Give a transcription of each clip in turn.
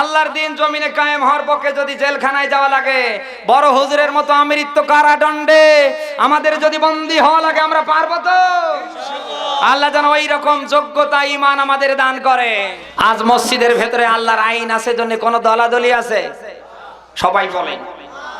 আল্লাহর দিন জমিনে কায়েম হওয়ার পক্ষে যদি জেলখানায় যাওয়া লাগে, বড় হুজুরের মতো আমৃত্য কারাদণ্ডে? আমাদের যদি বন্দী হওয়া লাগে, আমরা পারব তো? আল্লাহ যেন ওই রকম যোগ্যতা ইমান আমাদের দান করে। আজ মসজিদের ভেতরে আল্লাহর আইন আছে জন্য কোনো দলাদলি আছে? সবাই বলেন।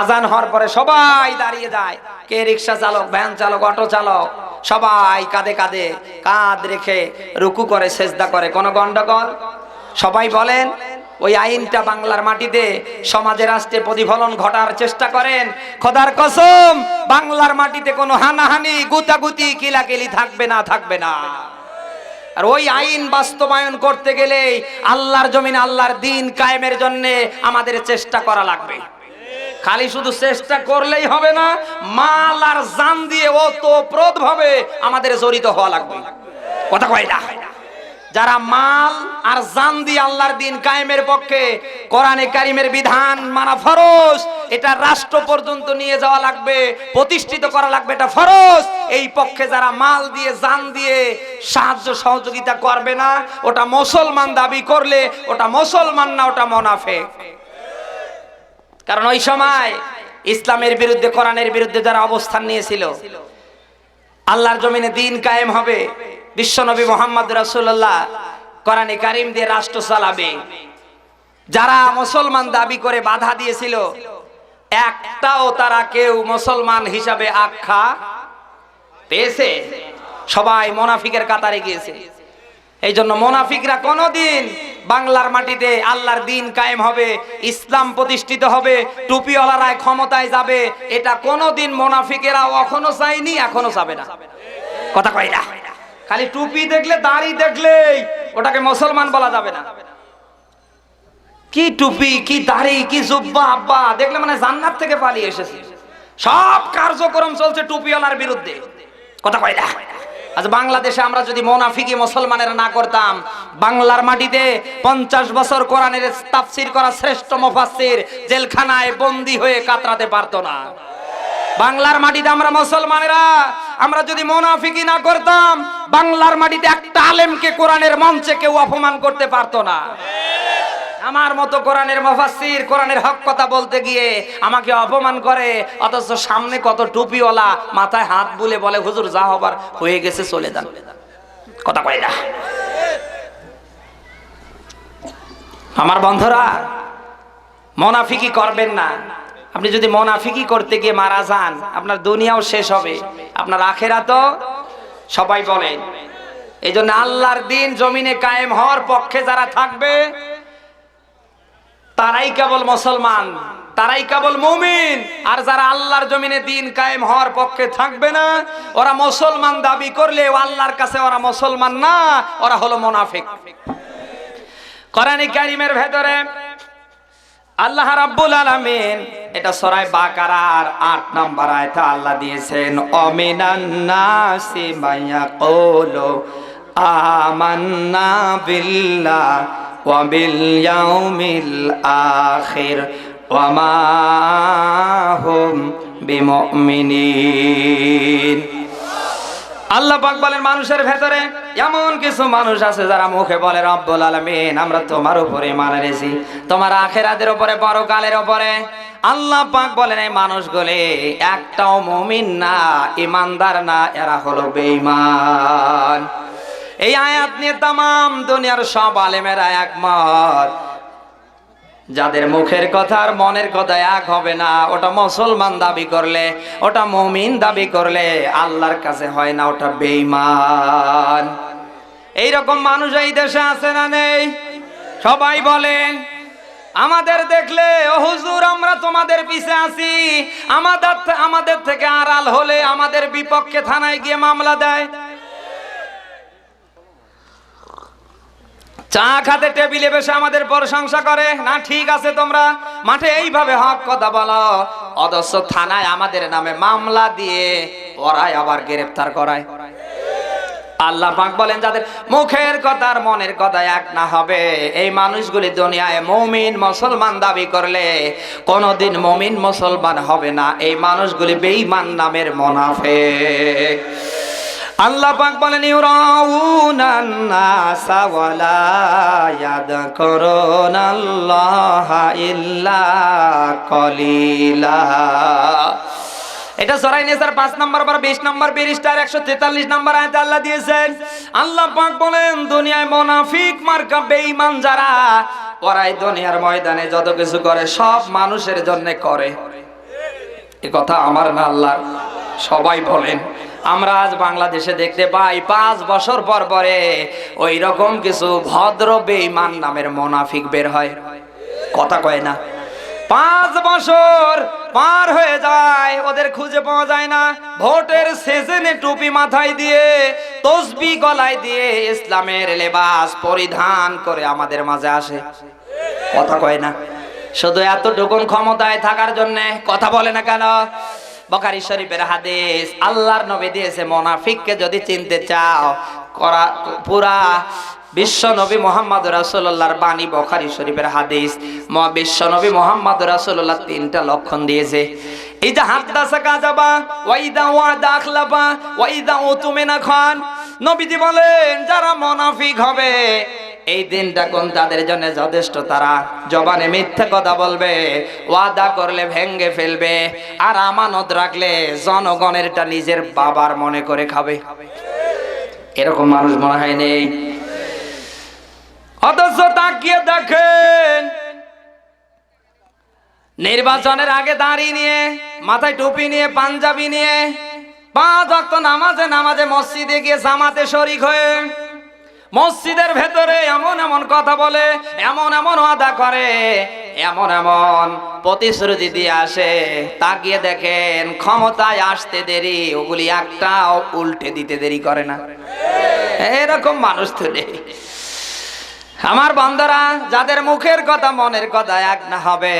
আজান হওয়ার পরে সবাই দাঁড়িয়ে যায়। কে রিক্সা চালক, ভ্যান চালক, অটো চালক? সবাই কাঁধে কাঁধে কাঁধ রেখে রুকু করে, সেজদা করে। কোনো গন্ডগোল? সবাই বলেন ওই আইনটা বাংলার মাটিতে সমাজে রাষ্ট্রে প্রতিফলন ঘটার চেষ্টা করেন। খোদার কসম, বাংলার মাটিতে কোনো হানাহানি, গুতাগুতি, কিলাকিলি থাকবে না থাকবে না। আর ওই আইন বাস্তবায়ন করতে গেলে আল্লাহর জমিন আল্লাহর দিন কায়েমের জন্য আমাদের চেষ্টা করা লাগবে। খালি শুধু চেষ্টা করলেই হবে না, মাল আর জান দিয়ে ওতপ্রোত ভাবে আমাদের জড়িত হওয়া লাগবে। কথা কয় না? যারা মাল আর জান দিয়ে আল্লাহর দিন কায়েমের পক্ষে কোরআনে কারিমের বিধান মানা ফরজ, এটা রাষ্ট্র পর্যন্ত নিয়ে যাওয়া লাগবে, প্রতিষ্ঠিত করা লাগবে, এটা ফরজ। এই পক্ষে যারা মাল দিয়ে, জান দিয়ে সাহায্য সহযোগিতা করবে না, ওটা মুসলমান দাবি করলে, ওটা মুসলমান না, ওটা মোনাফেক। কারণ ওই সময় ইসলামের বিরুদ্ধে, কোরআনের বিরুদ্ধে যারা অবস্থান নিয়েছিল, আল্লাহর জমিনে দিন কায়েম হবে। বিশ্বনবী মোহাম্মদ রাসূলুল্লাহ কোরআনে কারিম দিয়ে রাষ্ট্র চালাবে। যারা মুসলমান দাবি করে বাধা দিয়েছিল, একটাও তারা কেউ মুসলমান হিসাবে আখ্যা পেয়েছে। সবাই মোনাফিকের কাতারে গিয়েছে। এই জন্য মোনাফিকরা কোনোদিন বাংলার মাটিতে আল্লাহর দিন কায়েম হবে, ইসলাম প্রতিষ্ঠিত হবে টুপিওয়ালারায় ক্ষমতায় যাবে, এটা কোনোদিন মোনাফিকেরা এখনও চায়নি, এখনও যাবে না। কথা কয় না। খালি টুপি দেখলে, দাড়ি দেখলেই ওটাকে মুসলমান বলা যাবে না। কি টুপি, কি দাড়ি, কি জুব্বা, আব্বা, দেখলে মানে জান্নাত থেকে পালিয়ে এসেছে। সব কার্যক্রম চলছে টুপিওয়ালার বিরুদ্ধে। কথা কয় না। আজ বাংলাদেশে আমরা যদি মোনাফিকি মুসলমানের না করতাম, বাংলার মাটিতে পঞ্চাশ বছর কোরআনের তাফসির করা শ্রেষ্ঠ মুফাসসির জেলখানায় বন্দী হয়ে কাতরাতে পারতো না। বাংলার মাটিতে আমরা মুসলমানেরা, আমরা যদি মোনাফিকি না করতাম, বাংলার মাটিতে একটা আলেমকে কোরআনের মঞ্চে কেউ অপমান করতে পারতো না। আমার মতো কোরআনের মুফাসসির, কোরআনের হক কথা বলতে গিয়ে আমাকে অপমান করে, অথচ সামনে কত টুপিওয়ালা মাথায় হাত বুলে বলে, হুজুর, যা হবার হয়ে গেছে, চলে যান। কথা কয় না। আমার বন্ধুরা মোনাফিকি করবেন না। আপনি যদি মোনাফিকি করতে গিয়ে মারা যান, আপনার দুনিয়াও শেষ হবে। আপনার আখেরা তো সবাই বলেন এই জন্য আল্লাহর দিন জমিনে কায়েম হওয়ার পক্ষে যারা থাকবে, তারাই কেবল মুসলমান, তারাই কেবল মুমিন। আর যারা আল্লাহর জমিনে দিন কায়েম হওয়ার পক্ষে থাকবে না, ওরা মুসলমান দাবি করলে আল্লাহর কাছে ওরা মুসলমান না, ওরা হলো মুনাফিক। কোরআনে কারিমের ভেতরে আল্লাহ রাব্বুল আলামিন, এটা সরাই বাকারার আট নম্বর আয়তা আল্লাহ দিয়েছেন, অমিনান নাসি মায়াকুলু আমান্না বিল্লাহ ওয়া বিল ইয়াউমিল আখির ওয়া মা হুম বিমুমিনিন। আল্লাহ পাক বলেন, মানুষের ভেতরে এমন কিছু মানুষ আছে যারা মুখে বলে, রব্বুল আলামিন, আমরা তোমার উপরে মানে রেছি তোমার আখেরাতের উপরে, পরকালের উপরে। আল্লাহ পাক বলেন, এই মানুষগুলি একটাও মুমিন না ইমানদার না, এরা হলো বেঈমান। এই আয়াত নিয়ে তাম দুনিয়ার সব আলেমেরা একমত। যাদের মুখের কথা আর মনের কথা এক হবে না, ওটা মুসলমান দাবি করলে, ওটা মমিন দাবি করলে আল্লাহর কাছে হয় না, ওটা বেঈমান। এইরকম মানুষ এই দেশে আছে না নেই? সবাই বলেন, আমাদের দেখলে, ও হুজুর, আমরা তোমাদের পিছে আছি। আমাদের আমাদের থেকে আড়াল হলে আমাদের বিপক্ষে থানায় গিয়ে মামলা দেয়। চা খাতে টেবিলে বসে আমাদের প্রশংসা করে। না, ঠিক আছে তোমরা? মাঠে এইভাবে হক কথা বলো। অদস্য থানায় আমাদের নামে মামলা দিয়ে ওরাই আবার গ্রেফতার করায়। আল্লাহ পাক বলেন, যাদের মুখের কথা আর মনের কথা এক না হবে, এই মানুষগুলি দুনিয়ায় মমিন মুসলমান দাবি করলে কোনোদিন মমিন মুসলমান হবে না। এই মানুষগুলি বেঈমান নামের মোনাফেক। আল্লাহ পাক বলেন ওয়ালা ইয়াদকুরুনাল্লাহ ইল্লাল্লাহা ইল্লা কলিলা। এটা সরাই নিয়ে পাঁচ নম্বর বার, বিশ নম্বর বিরিশটার একশো তেতাল্লিশ নম্বর আয়তে আল্লাহ দিয়েছেন, আল্লাহ পাক বলেন, দুনিয়ায় মোনাফিক, মার্কা, বেঈমান যারা ওরাই দুনিয়ার ময়দানে যত কিছু করে, সব মানুষের জন্য করে। এ কথা আমার না আল্লাহ সবাই বলেন। আমরা আজ বাংলাদেশে দেখতে পাই পাঁচ বছর পর পরে ওই রকম কিছু ভদ্র বেঈমান নামের মোনাফিক বের হয়। কথা কয় না। পাঁচ বছর পার হয়ে যায়, ওদের খুঁজে পাওয়া যায় না। ভোটের সেজনে টুপি মাথায় দিয়ে, তসবি গলায় দিয়ে ইসলামের লেবাস পরিধান করে আমাদের মাঝে আসে। কথা কয় না। শুধু এতটুকুন ক্ষমতায় থাকার জন্য কথা বলে না কেন? বকারি শরীফের হাদিস, আল্লাহর নবী দিয়েছে মোনাফিককে যদি চিনতে চাও, করা পুরা বিশ্ব নবী মোহাম্মদ রাসূলুল্লাহর বাণী বখারি শরীফের হাদিস বিশ্ব নবী মোহাম্মদ রাসূলুল্লাহ তিনটা লক্ষণ দিয়েছে। এই যে হাদ্দাসা কাজাবা ওয়াইদা ওয়াদা আখলাবা ওয়াইদা উতুমিনা খান। নবীজি বলেন, যারা মোনাফিক হবে এই দিনটা কোন তাদের জন্য যথেষ্ট? তারা জবানে মিথ্যা কথা বলবে, ওয়াদা করলে ভেঙ্গে ফেলবে, আর আমানত রাখলে জনগণেরটা নিজের বাবার মনে করে খাবে। এরকম মানুষ মনে হয় নেই। অথচ তাকিয়ে দেখেন, নির্বাচনের আগে দাঁড়িয়ে নিয়ে, মাথায় টুপি নিয়ে, পাঞ্জাবি নিয়ে, পাঁচ অক্ত নামাজে নামাজে মসজিদে গিয়ে জামাতে শরিক হয়ে মসজিদের ভেতরে এমন এমন কথা বলে, এমন এমন ওয়াদা করে, এমন এমন প্রতিশ্রুতি দিয়ে আসে। তাকিয়ে দেখেন ক্ষমতায় আসতে দেরি, ওগুলি একটাও উল্টে দিতে দেরি করে না। এরকম মানুষ তো নেই। আমার বন্ধরা, যাদের মুখের কথা মনের কথা এক না হবে,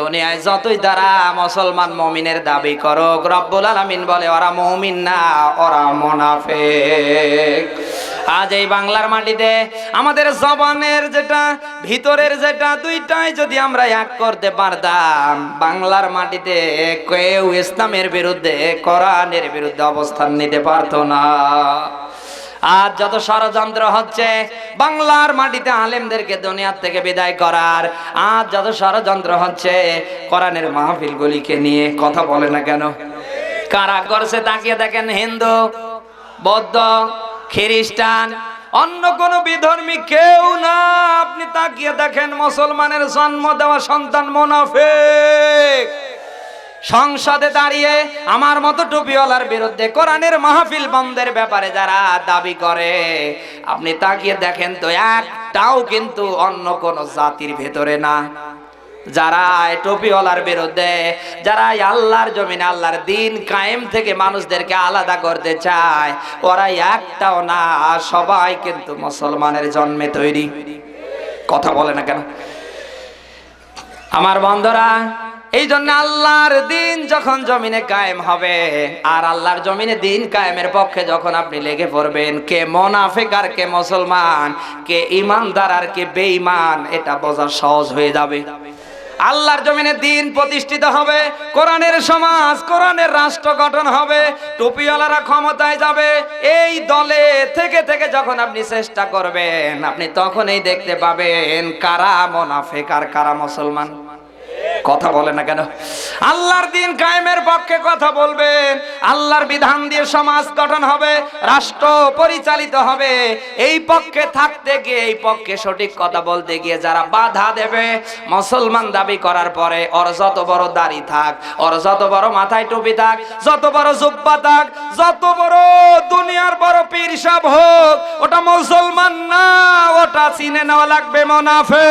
দুনিয়ায় যতই তারা মুসলমান মমিনের দাবি করো রব্বুল আলামিন বলে, ওরা মমিন না, ওরা মোনাফেক। আজ এই বাংলার মাটিতে আমাদের জবানের যেটা, ভিতরের যেটা, দুইটাই যদি আমরা এক করতে পারতাম, বাংলার মাটিতে কেউ ইসলামের বিরুদ্ধে, কোরআনের বিরুদ্ধে অবস্থান নিতে পারতো না। আর যত ষড়যন্ত্র হচ্ছে, বাংলার মাটিতে আলেমদেরকে দুনিয়ার থেকে বিদায় করার আর যত ষড়যন্ত্র হচ্ছে, কোরআনের মাহফিলগুলিকে নিয়ে কথা বলে না কেন? কারা করছে তাকিয়ে দেখেন হিন্দু, বৌদ্ধ খ্রিস্টান, অন্য কোন বিধর্মী কেউ না। আপনি তাকিয়ে দেখেন, মুসলমানের জন্ম দেওয়া সন্তান মোনাফেক। সংসদে দাঁড়িয়ে আমার মতো টুপিওয়ালার বিরুদ্ধে কোরআনের মাহফিল বন্ধের ব্যাপারে যারা দাবি করে, আপনি তাকিয়ে দেখেন তো, একটাও কিন্তু অন্য কোন জাতির ভেতরে না। যারা টুপিওয়ালার বিরুদ্ধে যারা আল্লাহর জমিনে আল্লাহর দিন কায়েম থেকে মানুষদেরকে আলাদা করতে চায় ওরা একটাও না, সবাই কিন্তু মুসলমানের জন্মে তৈরি। কথা বলে না কেন? আমার বন্ধুরা এই জন্য আল্লাহর দিন যখন জমিনে কায়েম হবে, আর আল্লাহর জমিনে দিন কায়েমের পক্ষে যখন আপনি লেগে পড়বেন, কে মোনাফেক আর কে মুসলমান, কে ইমানদার আর কে বেঈমান, এটা বোঝা সহজ হয়ে যাবে। আল্লাহর জমিনে দিন প্রতিষ্ঠিত হবে, কোরআনের সমাজ, কোরআনের রাষ্ট্র গঠন হবে, টুপিওয়ালারা ক্ষমতায় যাবে, এই দলে থেকে থেকে যখন আপনি চেষ্টা করবেন, আপনি তখনই দেখতে পাবেন কারা মোনাফেক আর কারা মুসলমান। কথা বলে না কেন? আল্লাহর দিন কায়েমের পক্ষে কথা বলবেন। আল্লাহর বিধান দিয়ে সমাজ গঠন হবে, রাষ্ট্র পরিচালিত হবে। এই পক্ষে থাকতে গিয়ে, এই পক্ষে সঠিক কথা বলতে গিয়ে যারা বাধা দেবে, মুসলমান দাবি করার পরে ওর যত বড় দাড়ি থাক, ওর যত বড় মাথায় টুপি থাক, যত বড় জুব্বা থাক, যত বড় দুনিয়ার বড় পীর সাহ হোক, ওটা মুসলমান না, ওটা চিনে নেওয়া লাগবে মোনাফে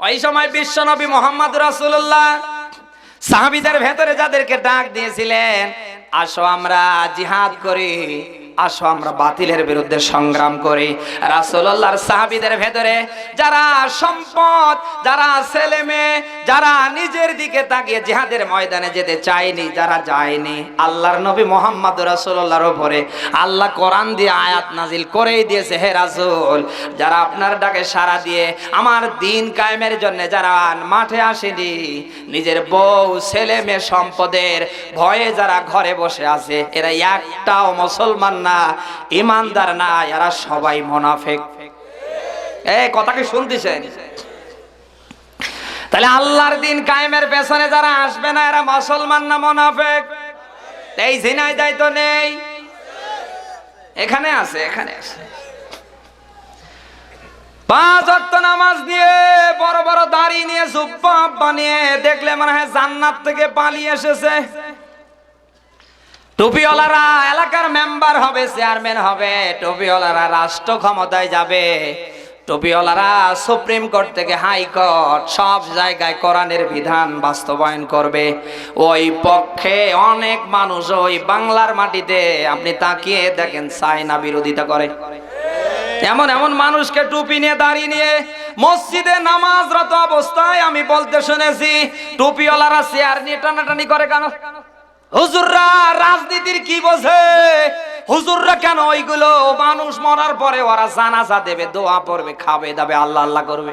ওই সময় বিশ্বনবী মোহাম্মদ রাসুল্লাহ সাহাবিদের ভেতরে যাদেরকে ডাক দিয়েছিলেন আসো আমরা জিহাদ করি। আসো, আমরা বাতিলের বিরুদ্ধে সংগ্রাম করি। রাসূলুল্লাহর সাহাবীদের ভেতরে যারা সম্পদ, যারা ছেলে মেয়ে, যারা নিজের দিকে তাকিয়ে জিহাদের ময়দানে যেতে চায়নি, যারা যায়নি, আল্লাহর নবী মোহাম্মদ রাসূলুল্লাহর উপরে আল্লাহ কোরআন দিয়ে আয়াত নাজিল করেই দিয়েছে, হে রাসূল, যারা আপনার ডাকে সাড়া দিয়ে আমার দিন কায়েমের জন্য যারা মাঠে আসেনি, নিজের বউ, ছেলে মেয়ে সম্পদের ভয়ে যারা ঘরে বসে আছে, এরা একটাও মুসলমান না। ইমানদার না, এরা সবাই মোনাফেক। এই কথা কি শুনতেছেন তাহলে আল্লাহর দিন কায়েমের পেছনে যারা আসবে না, এরা মুসলমান না মোনাফেক? এই ঝিনাই দায়িত্ব নেই। এখানে আছে এখানে আছে। পাঁচ অক্ত নামাজ নিয়ে, বড় বড় দাড়ি নিয়ে, জুব্বা বানিয়ে দেখলে মনে হয় জান্নাত থেকে পালিয়ে এসেছে। টুপিওয়ালারা এলাকার মেম্বার হবে, চেয়ারম্যান হবে, টুপিওয়ালারা রাষ্ট্র ক্ষমতায় যাবে। টুপিওয়ালারা সুপ্রিম কোর্ট থেকে হাইকোর্ট সব জায়গায় কোরআনের বিধান বাস্তবায়ন করবে। ওই পক্ষে অনেক মানুষ ওই বাংলার মাটিতে, আপনি তাকিয়ে দেখেন চায়না বিরোধিতা করে। এমন এমন মানুষকে টুপি নিয়ে দাঁড়িয়ে নিয়ে, মসজিদে নামাজরত অবস্থায় আমি বলতে শুনেছি, টুপিওয়ালারা চেয়ার নিয়ে টানাটানি করে কেন? হুজুররা রাজনীতির কি বোঝে? হুজুররা কেন ওইগুলো? মানুষ মরার পরে ওরা জানাজা দেবে, দোয়া পড়বে, খাবে, দাবে, আল্লাহ আল্লাহ করবে।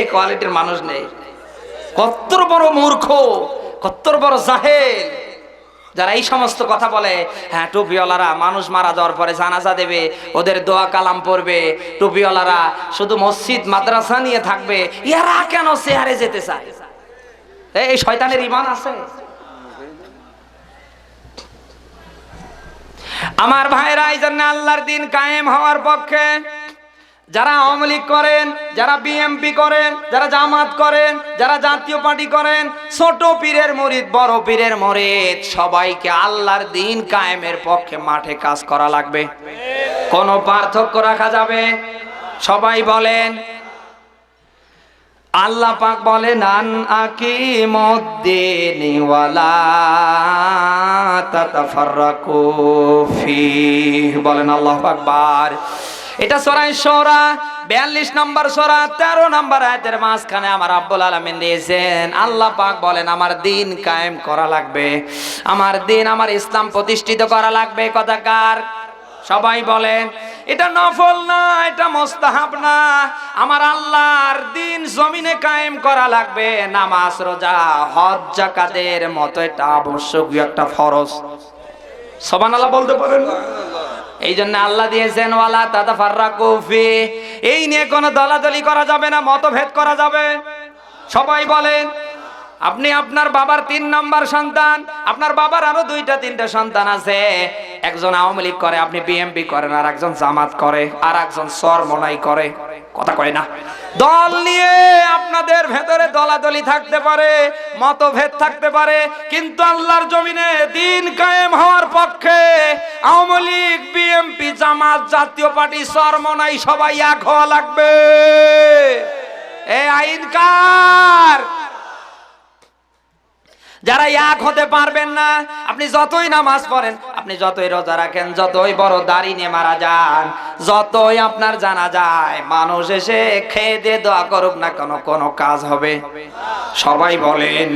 এই কোয়ালিটির মানুষ নেই। কত বড় মূর্খ কত বড় জাহেল। যারা এই সমস্ত কথা বলে হ্যাঁ টুপিওয়ালারা মানুষ মারা যাওয়ার পরে জানাজা দেবে, ওদের দোয়া কালাম পড়বে। টুপিওয়ালারা শুধু মসজিদ, মাদ্রাসা নিয়ে থাকবে, এরা কেন চেহারে যেতে চায়? এই শয়তানের ইমান আছে। আমার ভাইরা, এই জন্য আল্লাহর দিন কায়েম হওয়ার পক্ষে যারা আওয়ামী লীগ করেন, যারা বিএমপি করেন, যারা জামাত করেন, যারা জাতীয় পার্টি করেন, ছোট পীরের মরিদ, বড় পীরের মরিদ, সবাইকে আল্লাহর দিন কায়েমের পক্ষে মাঠে কাজ করা লাগবে। কোনো পার্থক্য রাখা যাবে? সবাই বলেন আল্লাহ পাক বলেন, আন আকি বলেন আল্লাহু আকবার। এটা সরাই সরা বিয়াল্লিশ নম্বর সরা, তেরো নম্বর আয়াতের মাঝখানে আমার আব্বুল আলমিন দিয়েছেন, আল্লাহ পাক বলেন, আমার দিন কায়েম করা লাগবে। আমার দিন, আমার ইসলাম প্রতিষ্ঠিত করা লাগবে। কথাকার সবাই বলেন, এটা নফল না, এটা মোস্তাহাব না। আমার আল্লাহর দিন জমিনে কায়েম করা লাগবে, নামাজ, রোজা, হজ, জাকাতের মতো এটা আবশ্যকীয় একটা ফরজ। সবান আল্লাহ বলতে পারেন না? এই জন্য আল্লাহ দিয়েছেন, ওয়ালা তাতা ফাররা কফি এই নিয়ে কোনো দলাদলি করা যাবে না, মতভেদ করা যাবে। সবাই বলেন আপনি আপনার বাবার তিন নাম্বার সন্তান, আপনার বাবার আরও দুইটা, তিনটা সন্তান আছে। একজন আওয়ামী লীগ করে, আপনি বিএমপি করেন, আর একজন জামাত করে, আর একজন সরমনাই করে। কথা কয় না? দল নিয়ে আপনাদের ভেতরে দলাদলি থাকতে পারে, মতভেদ থাকতে পারে, কিন্তু আল্লাহর জমিনে দিন কায়েম হওয়ার পক্ষে আওয়ামী লীগ বিএমপি জামাত, জাতীয় পার্টি সরমনাই সবাই এক হওয়া লাগবে। এই আইন কার? যারা এক হতে পারবেন না, আপনি যতই নামাজ পড়েন, আপনি যতই রোজা রাখেন, যতই বড় দাড়ি নিয়ে মারা যান, যতই আপনার জানা যায়, মানুষ এসে খেয়ে দিয়ে দোয়া করুক না কোনো কোনো কাজ হবে। সবাই বলেন,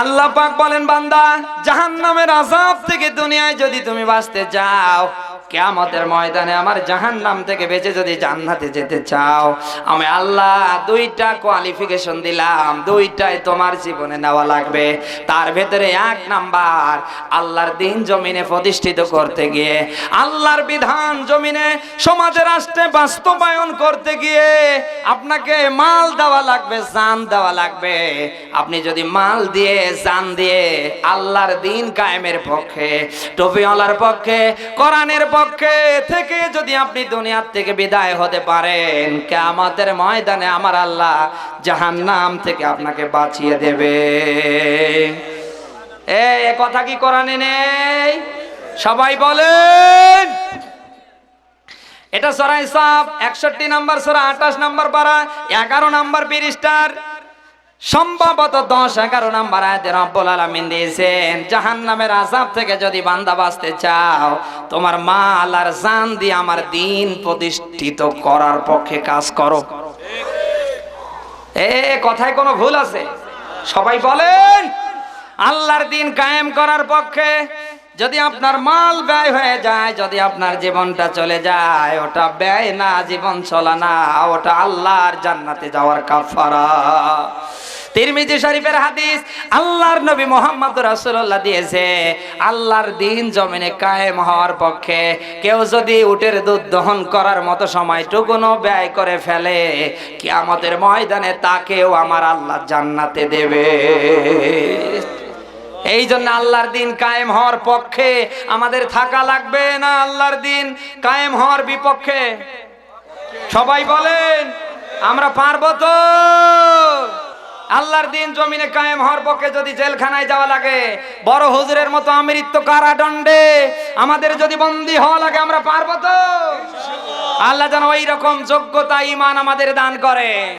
আল্লাহ পাক বলেন, বান্দা, জাহান্নামের আযাব থেকে দুনিয়ায় যদি তুমি বাঁচতে চাও কিয়ামতের ময়দানে আমার জাহান্নাম থেকে বেঁচে যদি জান্নাতে যেতে চাও, আমি আল্লাহ দুইটা কোয়ালিফিকেশন দিলাম, দুইটাই তোমার জীবনে নেওয়া লাগবে। তার ভেতরে এক নাম্বার, আল্লাহর দিন জমিনে প্রতিষ্ঠিত করতে গিয়ে, আল্লাহর বিধান জমিনে সমাজে রাষ্ট্রে বাস্তবায়ন করতে গিয়ে আপনাকে মাল দেওয়া লাগবে, জান দেওয়া লাগবে। আপনি যদি মাল দিয়ে, জান দিয়ে আল্লাহর দিন কায়েমের পক্ষে, টপিওয়ালার পক্ষে, কোরআনের পক্ষে থেকে যদি আপনি দুনিয়ার থেকে বিদায় হতে পারেন, কেয়ামতের ময়দানে আমার আল্লাহ জাহান্নাম থেকে আপনাকে বাঁচিয়ে দেবে। এ কথা কি কোরআনে নেই? সবাই বলেন। এটা সরাই সাপ একষট্টি নাম্বার সরা, আঠাশ নাম্বার পারা, এগারো নাম্বার পৃষ্ঠার সম্ভবত দশ এগারো নাম্বার আয়াতে রব্বুল আলামিন দিয়েছেন, জাহান্নামের আযাব থেকে যদি বান্দা বাঁচতে চাও, তোমার মাল আর জান দিয়ে আমার দিন প্রতিষ্ঠিত করার পক্ষে কাজ করো। এ কথায় কোনো ভুল আছে? সবাই বলেন, আল্লাহর দিন কায়েম করার পক্ষে যদি আপনার মাল ব্যয় হয়ে যায়, যদি আপনার জীবনটা চলে যায়, ওটা ব্যয় না, জীবন চলা না, ওটা আল্লাহর জান্নাতে যাওয়ার কাফারা। তিরমিজি শরীফের হাদিস, আল্লাহর নবী মোহাম্মদ রাসূলুল্লাহ দিয়েছে। আল্লাহর দিন জমিনে কায়েম হওয়ার পক্ষে কেউ যদি উটের দুধ দহন করার মতো সময়টুকুনও ব্যয় করে ফেলে, কিয়ামতের ময়দানে তাকেও আমার আল্লাহ জান্নাতে দেবে। এই জন্য আল্লাহর দিন কায়েম হওয়ার পক্ষে আমাদের থাকা লাগবে না? আল্লাহর দিন কায়েম হওয়ার বিপক্ষে। সবাই বলেন, আমরা পারব তো? আল্লাহর দিন জমিনে কায়েম হওয়ার পক্ষে যদি জেলখানায় যাওয়া লাগে, বড় হুজুরের মতো আমৃত্য কারাদণ্ডে আমাদের যদি বন্দি হওয়া লাগে, আমরা পারব তো? আল্লাহ যেন ওই রকম যোগ্যতা ইমান আমাদের দান করে।